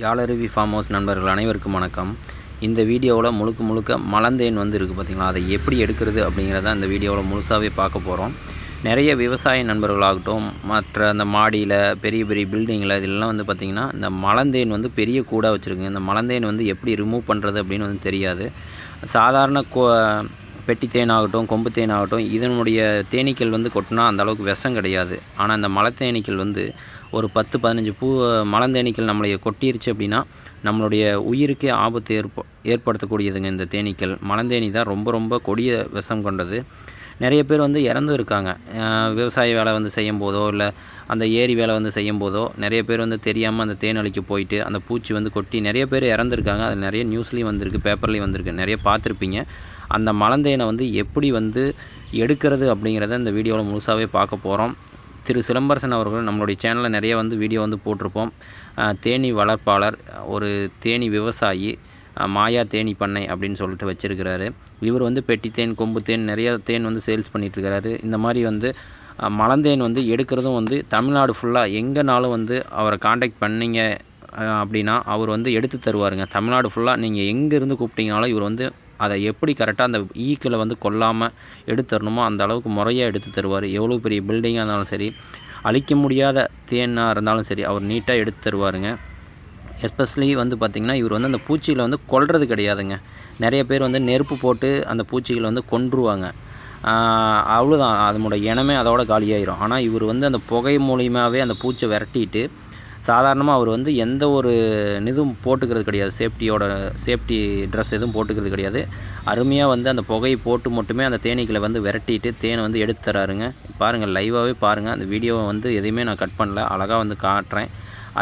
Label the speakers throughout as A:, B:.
A: யாழருவி farm house நண்பர்கள் அனைவருக்கும் வணக்கம். இந்த வீடியோவில் முழுக்க முழுக்க மலந்தேன் வந்து இருக்குது பார்த்திங்களா அதை எப்படி எடுக்கிறது அப்படிங்கிறத இந்த வீடியோவில் முழுசாகவே பார்க்க போகிறோம் நிறைய விவசாய நண்பர்களாகட்டும் மற்ற அந்த மாடியில் பெரிய பெரிய பில்டிங்கில் இதெல்லாம் வந்து பார்த்திங்கன்னா இந்த மலந்தேன் வந்து பெரிய கூடாக வச்சுருக்குங்க. இந்த மலந்தேன் வந்து எப்படி ரிமூவ் பண்ணுறது அப்படின்னு வந்து தெரியாது. சாதாரண கோ பெட்டி தேன் ஆகட்டும் கொம்பு தேன் ஆகட்டும் இதனுடைய தேனீக்கள் வந்து கொட்டினா அந்த அளவுக்கு விஷம் கிடையாது. ஆனால் அந்த மலை தேனீக்கள் வந்து ஒரு பத்து பதினஞ்சு பூ மலந்தேனீக்கள் நம்மளை கொட்டிருச்சு அப்படின்னா நம்மளுடைய உயிருக்கே ஆபத்து ஏற்ப ஏற்படுத்தக்கூடியதுங்க இந்த தேனீக்கள். மலந்தேனி தான் ரொம்ப ரொம்ப கொடிய விஷம் கொண்டது. நிறைய பேர் வந்து இறந்து இருக்காங்க. விவசாய வேலை வந்து செய்யும் போதோ இல்லை அந்த ஏரி வேலை வந்து செய்யும் போதோ நிறைய பேர் வந்து தெரியாமல் அந்த தேனழிக்கு போயிட்டு அந்த பூச்சி வந்து கொட்டி நிறைய பேர் இறந்துருக்காங்க. அது நிறைய நியூஸ்லேயும் வந்திருக்கு பேப்பர்லேயும் வந்திருக்கு. நிறைய பார்த்துருப்பீங்க. அந்த மலந்தேனை வந்து எப்படி வந்து எடுக்கிறது அப்படிங்கிறத இந்த வீடியோவில் முழுசாகவே பார்க்க போகிறோம் திரு சிலம்பரசன் அவர்கள் நம்மளுடைய சேனலில் நிறைய வந்து வீடியோ வந்து போட்டிருப்போம். தேனி தேனீ வளர்ப்பாளர் ஒரு தேனி விவசாயி மாயா தேனி பண்ணை அப்படின்னு சொல்லிட்டு வச்சுருக்கிறாரு. இவர் வந்து பெட்டி தேன் கொம்பு தேன் நிறைய தேன் வந்து சேல்ஸ் பண்ணிகிட்ருக்கிறாரு இந்த மாதிரி வந்து மலந்தேன் வந்து எடுக்கிறதும் வந்து தமிழ்நாடு ஃபுல்லாக எங்கேனாலும் வந்து அவரை காண்டாக்ட் பண்ணீங்க அப்படின்னா அவர் வந்து எடுத்து தருவாருங்க. தமிழ்நாடு ஃபுல்லாக நீங்கள் எங்கேருந்து கூப்பிட்டீங்கனாலும் இவர் வந்து அதை எப்படி கரெக்டாக அந்த ஈக்களை வந்து கொல்லாமல் எடுத்து தரணுமோ அந்த அளவுக்கு முறையாக எடுத்து தருவார். எவ்வளோ பெரிய பில்டிங்காக இருந்தாலும் சரி அழிக்க முடியாத தேனாக இருந்தாலும் சரி அவர் நீட்டாக எடுத்து தருவாருங்க. எஸ்பெஷலி வந்து பார்த்திங்கன்னா இவர் வந்து அந்த பூச்சிகளை வந்து கொல்றது கிடையாதுங்க. நிறைய பேர் வந்து நெருப்பு போட்டு அந்த பூச்சிகளை வந்து கொன்றுவாங்க. அவ்வளோதான் அதனோட இனமே அதோட காலியாயிரும். ஆனால் இவர் வந்து அந்த புகை மூலியமாகவே அந்த பூச்சை விரட்டிட்டு சாதாரணமாக அவர் வந்து எந்த ஒரு இதுவும் போட்டுக்கிறது கிடையாது. சேஃப்டியோட சேஃப்டி ட்ரெஸ் எதுவும் போட்டுக்கிறது கிடையாது. அருமையாக வந்து அந்த புகையை போட்டு மட்டுமே அந்த தேனீக்களை வந்து விரட்டிட்டு தேனை வந்து எடுத்து தராருங்க. பாருங்கள் லைவாகவே பாருங்கள் அந்த வீடியோவை வந்து எதையுமே நான் கட் பண்ணல. அழகாக வந்து காட்டுறேன்.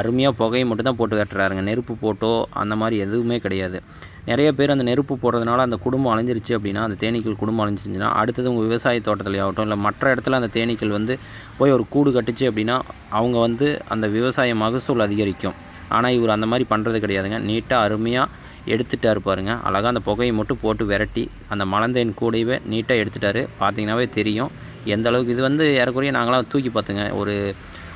A: அருமையாக புகையை மட்டும் தான் போட்டு வெட்டுறாருங்க நெருப்பு போட்டோ அந்த மாதிரி எதுவுமே கிடையாது. நிறைய பேர் அந்த நெருப்பு போடுறதுனால அந்த குடும்பம் அழிஞ்சிருச்சு அப்படின்னா அந்த தேனீக்கள் குடும்பம் அழிஞ்சிருச்சுன்னா அடுத்தது உங்கள் விவசாய தோட்டத்தில் ஆகட்டும் இல்லை மற்ற இடத்துல அந்த தேனீக்கள் வந்து போய் ஒரு கூடு கட்டுச்சு அப்படின்னா அவங்க வந்து அந்த விவசாய மகசூல் அதிகரிக்கும். ஆனால் இவர் அந்த மாதிரி பண்ணுறது கிடையாதுங்க. நீட்டாக அருமையாக எடுத்துட்டார் பாருங்க. அழகாக அந்த புகையை மட்டும் போட்டு விரட்டி அந்த மலந்தேன் கூடையவே நீட்டாக எடுத்துட்டாரு. பார்த்தீங்கன்னாவே தெரியும். எந்த அளவுக்கு இது வந்து ஏறக்குறைய நாங்களாம் தூக்கி பார்த்துங்க. ஒரு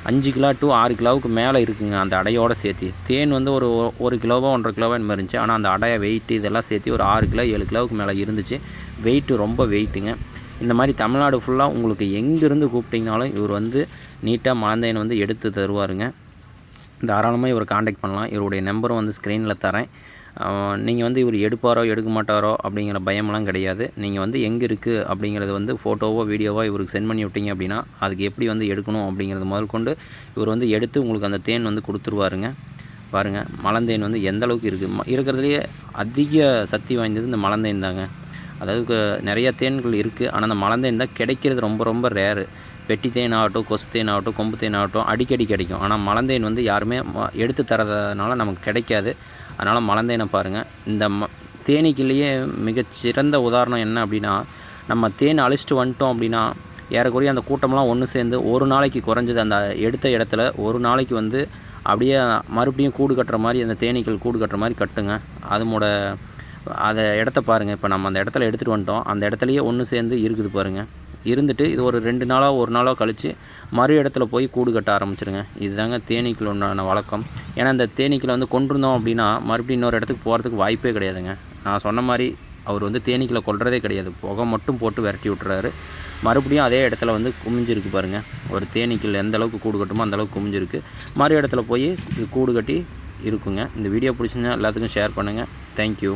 A: அஞ்சு கிலோ டு ஆறு கிலோவுக்கு மேலே இருக்குங்க அந்த அடையோட சேர்த்து. தேன் வந்து ஒரு ஒரு கிலோவோ ஒன்றரை கிலோவோ இந்த மாதிரி இருந்துச்சு. ஆனால் அந்த அடைய வெயிட்டு இதெல்லாம் சேர்த்து ஒரு ஆறு கிலோ ஏழு கிலோவுக்கு மேலே இருந்துச்சு. வெயிட்டு ரொம்ப வெயிட்டுங்க இந்த மாதிரி தமிழ்நாடு ஃபுல்லாக உங்களுக்கு எங்கேருந்து கூப்பிட்டிங்கனாலும் இவர் வந்து நீட்டாக மலந்தேன் வந்து எடுத்து தருவாருங்க. தாராளமாக இவர் காண்டாக்ட் பண்ணலாம். இவருடைய நம்பரும் வந்து ஸ்க்ரீனில் தரேன். நீங்கள் வந்து இவர் எடுப்பாரோ எடுக்க மாட்டாரோ அப்படிங்கிற பயமெல்லாம் கிடையாது. நீங்கள் வந்து எங்கே இருக்குது அப்படிங்கிறது வந்து ஃபோட்டோவோ வீடியோவோ இவருக்கு சென்ட் பண்ணி விட்டீங்க அப்படின்னா அதுக்கு எப்படி வந்து எடுக்கணும் அப்படிங்கிறது முதல் கொண்டு இவர் வந்து எடுத்து உங்களுக்கு அந்த தேன் வந்து கொடுத்துருவாருங்க. பாருங்கள் மலந்தேன் வந்து எந்த அளவுக்கு இருக்குது இருக்கிறதுலையே அதிக சக்தி வாய்ந்தது இந்த மலந்தேன் தாங்க. அதாவது நிறையா நிறைய தேன்கள் இருக்குது ஆனால் அந்த மலந்தேன் தான் கிடைக்கிறது ரொம்ப ரொம்ப ரேரு பெட்டி தேன் ஆகட்டும் கொசு தேன் ஆகட்டும் கொம்பு தேன் ஆகட்டும் அடிக்கடி கிடைக்கும். ஆனால் மலந்தேன் வந்து யாருமே ம- எடுத்து தரதுனால நமக்கு கிடைக்காது. அதனால் மலந்தேனை பாருங்கள் இந்த ம தேனீக்கிலேயே மிகச்சிறந்த உதாரணம் என்ன அப்படின்னா நம்ம தேன் அழிச்சிட்டு வந்துட்டோம் அப்படின்னா ஏறக்குறைய அந்த கூட்டம்லாம் ஒன்று சேர்ந்து ஒரு நாளைக்கு குறைஞ்சது. அந்த எடுத்த இடத்துல ஒரு நாளைக்கு வந்து அப்படியே மறுபடியும் கூடு கட்டுற மாதிரி அந்த தேனீக்கள் கூடு கட்டுற மாதிரி கட்டுங்க. அதனோட அதை இடத்த பாருங்கள் இப்போ நம்ம அந்த இடத்துல எடுத்துகிட்டு வந்துட்டோம். அந்த இடத்துலையே ஒன்று சேர்ந்து இருக்குது பாருங்கள் இருந்துட்டு இது ஒரு ரெண்டு நாளோ ஒரு நாளோ கழித்து மறு இடத்துல போய் கூடு கட்ட ஆரம்பிச்சிருங்க. இதுதாங்க தேனீக்கள் உண்டான வழக்கம். ஏன்னா இந்த தேனீக்களை வந்து கொண்டிருந்தோம் அப்படின்னா மறுபடியும் இன்னொரு இடத்துக்கு போகிறதுக்கு வாய்ப்பே கிடையாதுங்க. நான் சொன்ன மாதிரி அவர் வந்து தேனீக்களை கொள்றதே கிடையாது. புகை மட்டும் போட்டு விரட்டி விட்டுறாரு. மறுபடியும் அதே இடத்துல வந்து குமிஞ்சிருக்கு பாருங்கள் ஒரு தேனீக்கள் எந்த அளவுக்கு கூடு கட்டுமோ அந்தளவுக்கு குமிஞ்சிருக்கு. மறு இடத்துல போய் கூடு கட்டி இருக்குங்க. இந்த வீடியோ பிடிச்சிருந்தா எல்லாத்துக்கும் ஷேர் பண்ணுங்கள் தேங்க்யூ